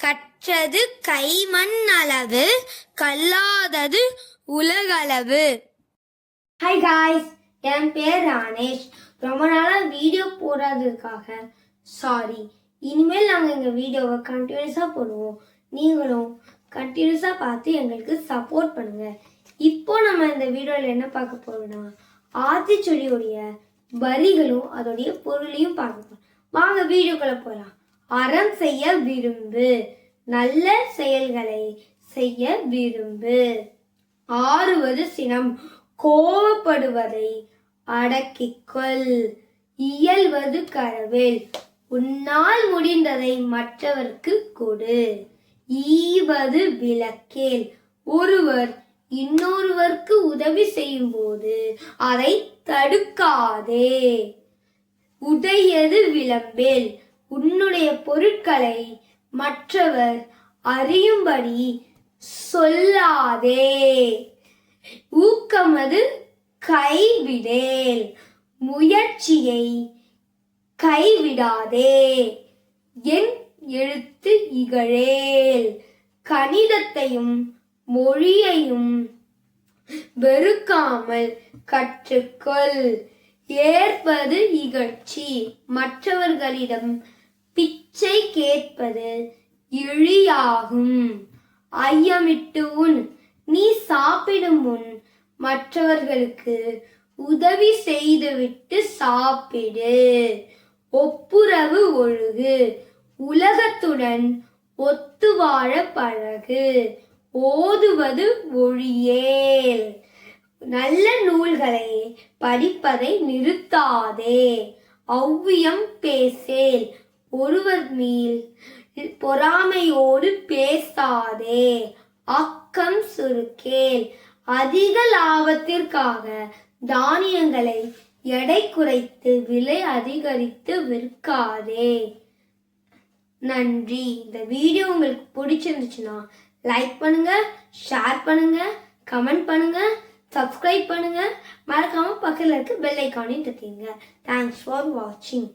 கற்றது கைமண் அளவு கல்லாதது உலகளவு. Hi guys என் பேர் ராணேஷ். ரொம்ப நாளாக வீடியோ போடாததுக்காக சாரி இனிமேல் நாங்கள் எங்கள் வீடியோவை கண்டினியூஸாக போடுவோம். நீங்களும் கண்டினியூஸாக பார்த்து எங்களுக்கு சப்போர்ட் பண்ணுங்கள் இப்போ நம்ம இந்த வீடியோவில் என்ன பார்க்க போகிறோம்னா ஆத்திச்சொடியுடைய வரிகளும் அதோடைய பொருளையும் பார்க்க போகிறோம் வாங்க வீடியோக்குள்ளே போகலாம் அறம் செய்ய விரும்பு நல்ல செயல்களை செய்ய விரும்பு. ஆறுவது சினம் கோவப்படுவதை அடக்கிக்கொள். இயல்வது கரவேல் உன்னால் முடிந்ததை மற்றவர்க்கு கொடு. ஈவது விளக்கேல் ஒருவர் இன்னொருவருக்கு உதவி செய்யும் போது அதை தடுக்காதே. உடையது விளம்பேல் உன்னுடைய பொருட்களை மற்றவர் அறியும்படி சொல்லாதே. ஊக்கமது கைவிடேல். முயற்சியை கைவிடாதே. என் எழுத்து இகழேல். கணிதத்தையும் மொழியையும் வெறுக்காமல் கற்றுக்கொள். ஏற்பது இகழ்ச்சி மற்றவர்களிடம் பிச்சை கேட்பது இழியாகும் ஐயமிட்டு உன் நீ சாப்பிடும் முன் மற்றவர்களுக்கு உதவி செய்துவிட்டு சாப்பிடு. ஒப்புரவு ஒழுகு உலகத்துடன் ஒத்து வாழ பழகு ஓதுவது ஒழியேல். நல்ல நூல்களை படிப்பதை நிறுத்தாதே ஔவியம் பேசேல். ஒருவர் மேல் பொறாமையோடு பேசாதே. அக்கம் சுருக்கேல். அதிக லாபத்திற்காக தானியங்களை எடை குறைத்து விலை அதிகரித்து விற்காதே. நன்றி. இந்த வீடியோ உங்களுக்கு பிடிச்சிருந்துச்சுன்னா லைக் பண்ணுங்க ஷேர் பண்ணுங்க கமெண்ட் பண்ணுங்க சப்ஸ்கிரைப் பண்ணுங்க. மறக்காம பக்கத்தில் இருக்க பெல் ஐக்கானையும் தட்டிங்க தேங்க்ஸ் ஃபார் வாட்சிங்